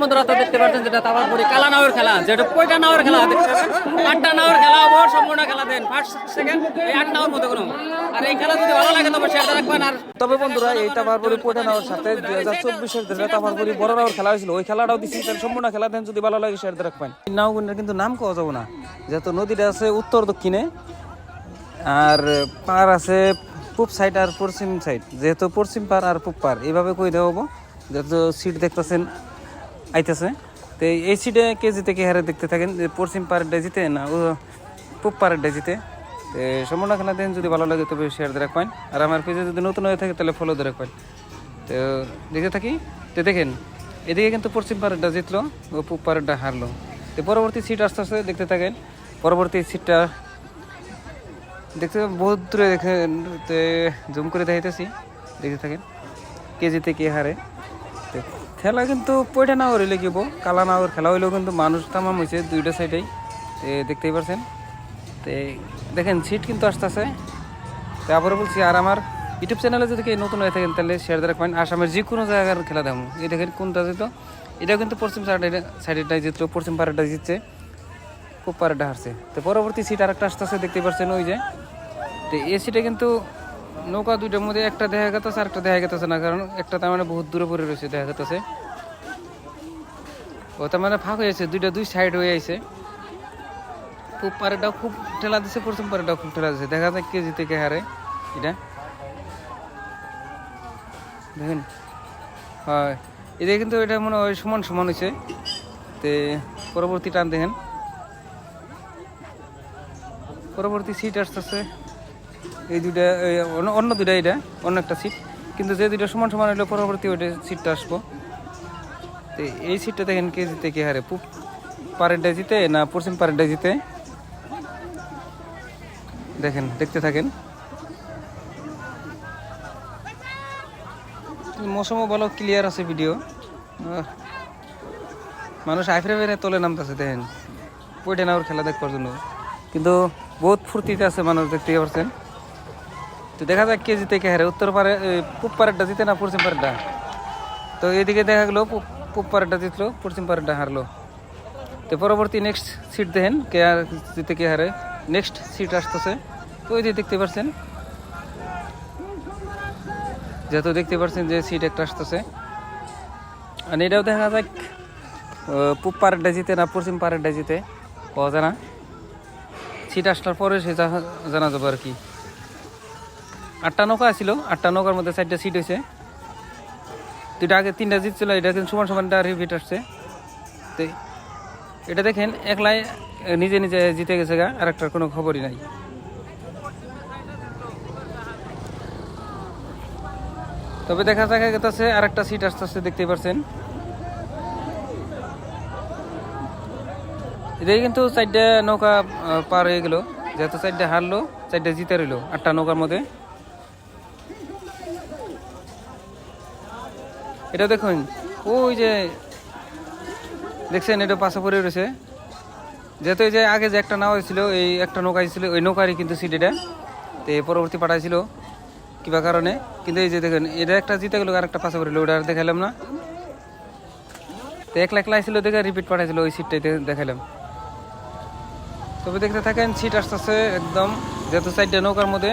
বন্ধুরা দেখতে পাচ্ছেন যেটা তাবারপুরি কালা নাওয়ের খেলা, যেটা কয়টা নাওয়ের খেলা আটটা নাওয়ের খেলা সম্পূর্ণ খেলা দেন। ফার্স্ট সেকেন্ড এই আট নাওয়ের মতো কোনো। আর এই খেলা যদি ভালো লাগে, তবে রাখবেন। আর তবে বন্ধুরা, এই তাপারপুরি পোটা নেওয়ার সাথে দুই হাজার চব্বিশের যেটা তাপারপুরি বড় নাওয়ার খেলা হয়েছিল, ওই খেলাটাও দিচ্ছি সম্পূর্ণ খেলা দেন, যদি ভালো লাগে শেয়ার রাখবেন। নাওগুনের কিন্তু নাম কওয়া যাব না। যেহেতু নদীটা আছে উত্তর দক্ষিণে, আর পার আছে পূব সাইড আর পশ্চিম সাইড যেহেতু পশ্চিম পার আর পূব পার, এইভাবে কই দেওয়া হব। যেহেতু সিট দেখতেছেন আইতেছে। তো এই সিটে কেজি থেকে হারে দেখতে থাকেন পশ্চিম পাড়েরটা জিতে না, ও পূব পাড়েরটা জিতে। তো সম্পূর্ণ খেলা দেন, যদি ভালো লাগে তবে শেয়ার দিয়ে রাখবেন। আর আমার পেজে যদি নতুন হয়ে থাকে তাহলে ফলো দিয়ে রাখবেন। তো দেখতে থাকি, তো দেখেন, এদিকে কিন্তু পশ্চিম পাড়েরটা জিতলো, ও পূব পাড়েরটা হারলো। তো পরবর্তী সিট আস্তে আস্তে দেখতে থাকেন, পরবর্তী সিটটা দেখতে বহুত দূরে দেখে জুম করে দেখাইতেছি। দেখতে থাকেন কেজিতে কে হারে। খেলা কিন্তু পয়টা না হইলে কি কালা না খেলা হইলেও কিন্তু মানুষ তামাম হয়েছে দুইটা সাইডেই দেখতেই পারছেন? তো, দেখেন সিট কিন্তু আসতেছে। তো বলছি, আর আমার ইউটিউব চ্যানেলে যদি নতুন হয়ে থাকেন, তাহলে শেয়ার দিয়ে রাখবেন আসামের যে কোনো জায়গার খেলা দেবো এই দেখেন কোনটা যেত? এটা কিন্তু পশ্চিম সাইডে সাইডেরটাই জিতলো, পশ্চিম পাড়াটা জিতছে। খুব পাড়াটা হারছে। তো পরবর্তী সিট আরেকটা আসতেছে দেখতে পাচ্ছেন ওই যে। তো, এই সিটে কিন্তু নৌকা দুইটার মধ্যে একটা দেখা গেতেছে আর একটা দেখা গেতেছে না, কারণ একটা তার মানে বহুত দূরে পড়ে রয়েছে, দেখা গেতেছে। ও তার মানে ফাঁক হয়ে আছে দুইটা দুই সাইড হয়ে আছে খুব পারেটাও খুব ঠেলা দিছে পশ্চিম পারেটাও খুব ঠেলা দিছে, দেখা যায় কে জিতে কে হারে এটা। দেখেন, হয়। এদিকে কিন্তু এটা মনে হয় সমান সমান হয়েছে তে পরবর্তী টান দেখেন। পরবর্তী সিট আসতেছে। এই দুইটা অন্য- দুইটা এটা, অন্য একটা সিট কিন্তু যে দুইটা সমান সমান হইল পরবর্তী ওইটা সিটটা আসব। তো এই সিটটা দেখেন কে জিতে, কে হারে। পূব পারেরটা জিতে না পশ্চিম পারেরটা জিতে? দেখেন, দেখতে থাকেন। মৌসুমও ভালো ক্লিয়ার আছে ভিডিও মানুষ আইফরে বেড়ে তোলে নামতেছে, দেখেন। পয়টা নাওয়ার খেলা দেখবার জন্য। কিন্তু বহুত ফুর্তিতে আছে মানুষ দেখতে পারছেন। তো দেখা যাক কে জিতে কে হারে। উত্তর পারে পূব পারেরটা জিতে না পশ্চিম পারেরটা? তো এদিকে দেখা গেলো, পূব- পারেরটা জিতলো, পশ্চিম পারেরটা হারলো। তো পরবর্তী নেক্সট সিট দেখেন কে আর জিতে কে হারে। নেক্সট সিট আসতেছে। তো ওই যে দেখতে পাচ্ছেন যেহেতু দেখতে পাচ্ছেন যে সিট একটা আসতেছে। আর এটাও দেখা যাক পূব পারেরটা জিতে না পশ্চিম পারেরটা জিতে, পাওয়া যায় না। সিট আসলার পরে সে জানা যাবে আর কি। আটটা নৌকা ছিল আটটা নৌকার মধ্যে চারটা সিট হয়েছে দুইটা আগে তিনটা জিতছিল এটা কিন্তু সমান সমানটা রিপিট আসছে। তো এটা দেখেন, একলাই নিজে নিজে জিতে গেছে গা আর একটার কোনো খবরই নাই। তবে দেখা দেখা গেছে আর একটা সিট আসতে দেখতে পারছেন। এদিকে কিন্তু চারটা নৌকা পার হয়ে গেল। যেহেতু চারটা হারলো, চারটা জিতে রইল, আটটা নৌকার মধ্যে। এটা দেখুন। ওই যে, দেখছেন, এটা পাশে পড়ে রয়েছে। যেহেতু যে আগে যে একটা নাও ছিল এই একটা নৌকা ছিল ওই নৌকারই কিন্তু সিট এটা। তো পরবর্তী পাঠাইছিল কিবা কারণে। কিন্তু এই যে দেখেন, এটা একটা জিতে গেল, আর একটা পাশে পড়ল ওটা আর দেখালাম না। তো এক লাখ লাইছিল দেখে রিপিট পাঠাইছিল ওই সিটটাই দেখালাম তবে দেখতে থাকেন সিট আসতে আসতেছে একদম, যেহেতু চারটা নৌকার মধ্যে,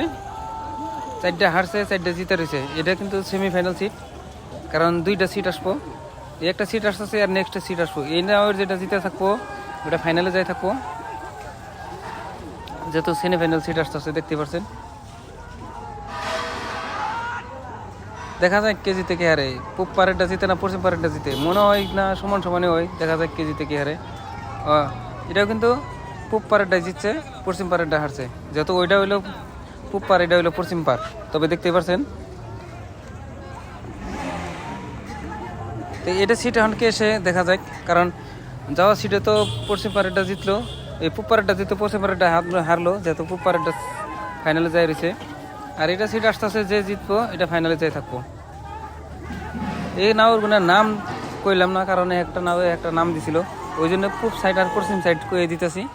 চারটা হারছে, চারটা জিতে রয়েছে। এটা কিন্তু সেমিফাইনাল সিট কারণ দুইটা সিট আসব। একটা সিট আসতেছে আর নেক্সট সিট আসব। এই না যেটা জিতে থাকব ওটা ফাইনালে যাই থাকব। যেহেতু সেমিফাইনাল সিট আসতেছে দেখতে পাচ্ছেন দেখা যায় কেজি থেকে হারে। পূব পারেরটা জিতে না পশ্চিম পারেরটা জিতে? মনে হয় না সমান সমানে হয়। দেখা যায় কেজি থেকে হারে। আহ, এটাও কিন্তু পূব পারেরটা জিতছে পশ্চিম পারেরটা হারছে। যেহেতু ওইটা হইল পূব পার এটা হইল পশ্চিম পার। তবে দেখতে পারছেন তো এটা সিট এখনকে এসে দেখা যায় কারণ যাওয়া সিটে তো পশ্চিম পারেরটা জিতলো। এই পূব পারেরটা জিতলো পশ্চিম পারেরটা হার- হারলো, যেহেতু পূব পারেরটা ফাইনালে যাই রয়েছে। আর এটা সিট আসতেছে যে জিতবো, এটা ফাইনালে যাই থাকব। এই নাওর গুনার নাম কইলাম না, কারণ একটা নাওয়ে একটা নাম দিছিল। ওই জন্য পূব সাইড আর পশ্চিম সাইড কয়ে দিতেছি।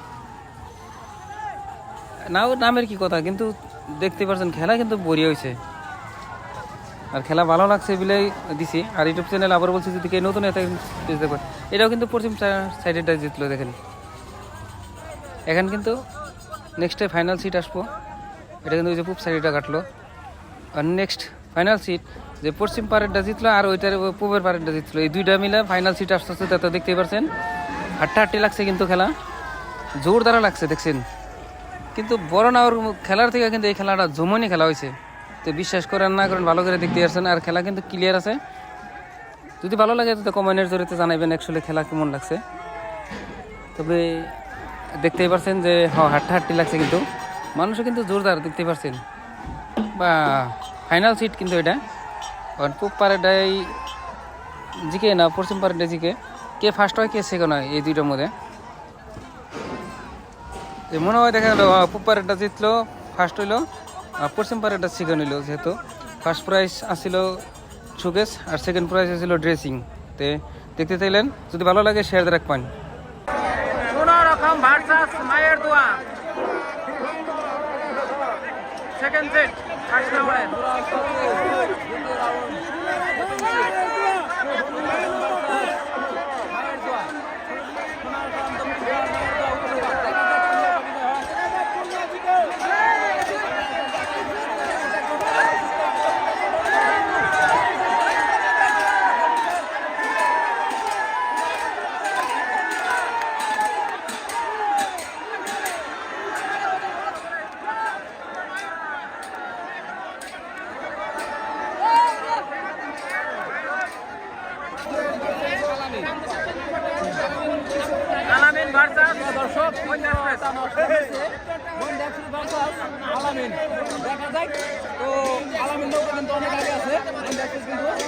নাও নামের কি কথা, কিন্তু দেখতে পাচ্ছেন খেলা কিন্তু বড়ি হয়েছে আর খেলা ভালো লাগছে বলেই দিছি। আর ইউটিউব চ্যানেল আবার বলছি, যদি কেউ নতুন এটা এটাও কিন্তু পশ্চিম সাইডেরটা জিতলো, দেখেন। এখন কিন্তু নেক্সটে ফাইনাল সিট আসব। এটা কিন্তু ওই যে পূব সাইডটা কাটলো। আর নেক্সট ফাইনাল সিট যে পশ্চিম পারেরটা জিতলো, আর ওইটার পূবের পারেরটা জিতলো। এই দুইটা মিলে ফাইনাল সিট আসতে আসতে তো দেখতেই পারছেন। হাট্টাহাট্টি লাগছে কিন্তু খেলা। জোর দ্বারা লাগছে, দেখছেন। কিন্তু বড় না ওর খেলার থেকে কিন্তু এই খেলাটা জমনি খেলা হয়েছে। তো বিশ্বাস করেন না করেন, ভালো করে দেখতে পারছেন আর খেলা কিন্তু ক্লিয়ার আছে। যদি ভালো লাগে তো কমেন্টের জড়িতে জানাবেন অ্যাকচুয়ালি খেলা কেমন লাগছে। তবে দেখতেই পারছেন যে হ হাট্টাহাট্টি লাগছে কিন্তু। মানুষও কিন্তু জোরদার দেখতে পারছেন। বা ফাইনাল সিট কিন্তু এটা। পূব পাড়াটাই জিকে না, পশ্চিম পাড়াটা জিকে। কে ফার্স্ট হয়, কে সেকেন্ড হয়, এই দুইটার মধ্যে। মনে হয় দেখা গেলো পূব পাড়াটা জিতলো ফার্স্ট হইল। পশ্চিম পাড়াটা সেকেন্ড হইল যেহেতু। ফার্স্ট প্রাইজ আসিল সুকেশ আর সেকেন্ড প্রাইজ আসিল ড্রেসিং তে দেখতে চাইলেন, যদি ভালো লাগে শেয়ার রাখবেন দোয়া। Second set first Alamin versus দর্শক আলামিন দেখা যাক। তো আলামিন কিন্তু অনেক আগে আছে। কিন্তু।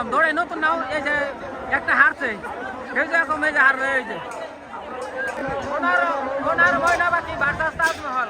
হেউজিয়া কম দৌড়ে নতুন নাও, এই যে একটা হারছে। এই যে হারবে, এই যে। ওনার ওনার যে বাকি ভার্সাস তাজমহল।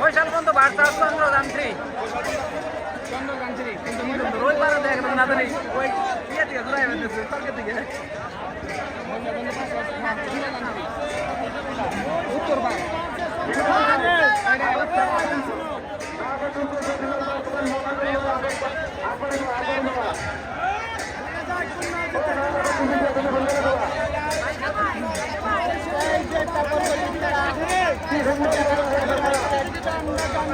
বৈশাল পর্যন্ত ভার্সাস চন্দ্রযান থ্রি রবিবার দেখে না জানি ওই ইয়ে থেকে ঘুরাই বেঁধেছে তর্কের দিকে। বৈশাল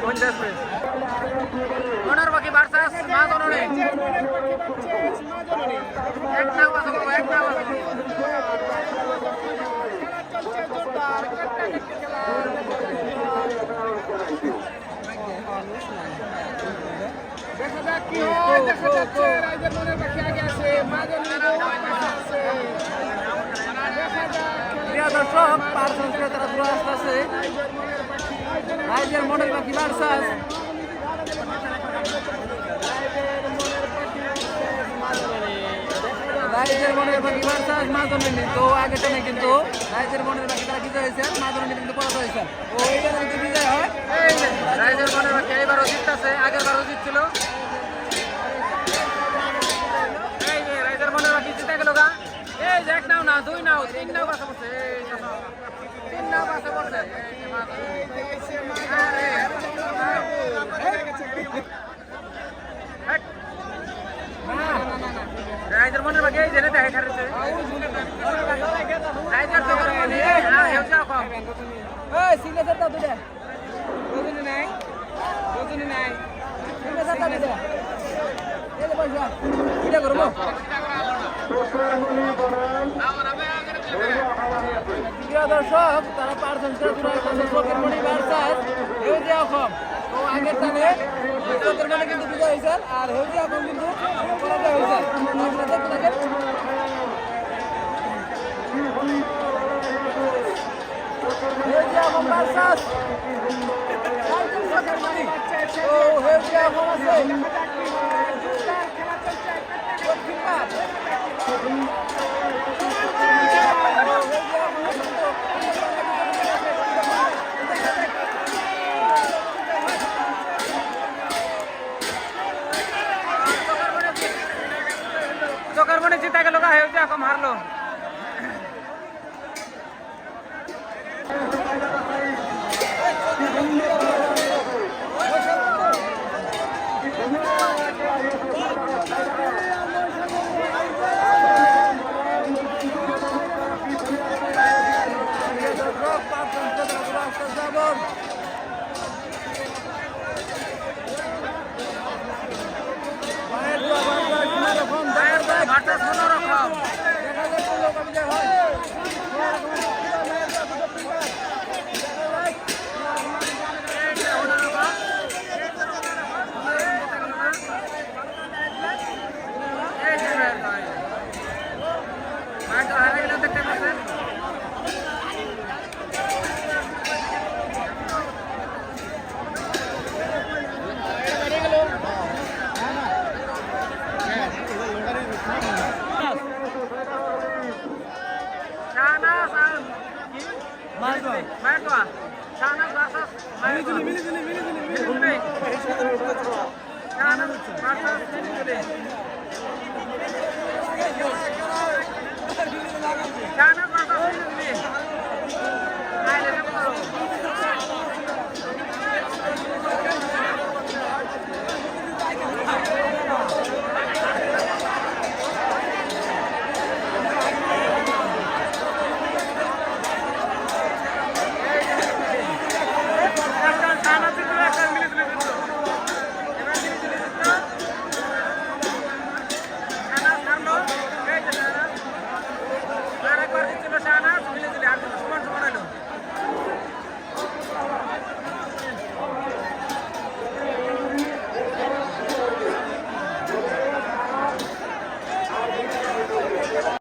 মহিন্দা এক্সপ্রেস ওনার বাকি ভার্সাস মা দননে এক নাও আছে বাবা এক নাও আছে দেখা যাক কি হয় দেখা যাচ্ছে রাইজের মনের পাখি আগে আছে মাজন আছে দেখা যাক রাইজের মনের পাখি ভার্সাস রাইজের মনের পাখি ভার্সাস মাজনী তো আগে টানে কিন্তু রাইজের মনের পাখি তারা বিজয় হয়েছে মাজনী কিন্তু পরাজয় হয়েছে। ও এইটা কিন্তু বিজয় হয়? রাইজের মনে রাখি এইবারও জিততেছে আগের বারও জিতছিল রাইজের মনে রাখি জিতে গেল গা। এই এক নাও না দুই নাও তিন নাও পাশে পড়ছে। তিন নাও পাশে পড়ছে এই যে মা। আরে, হেট। রাইজের মনে রাখি এই যে নেতা হেঠারেছে রাইজের তো মনে হ্যাঁ হেউজা কম এই সিগনেচার দাও দুইটা রজনী নাই রজনী নাই সিগনেচার দাও দুইটা এই যে পয়সা এটা করব প্রিয় দর্শক তারা পার্সেন্ট চোখের মণি ভার্সাস হেউজি অসম তো আগের টানে মণি কিন্তু বিজয় হয়েছে। আর হেউজি এখন কিন্তু পরাজয় হয়েছে। আপনারা দেখতে থাকেন হেউজি অসম ভার্সাস চোখের মণি ও হেউজি অসম আছে দক্ষিণ পাড়। চোখের মনে জিতে গেল গা হেউজা কম হারলো ভার্সাস কোনো রকম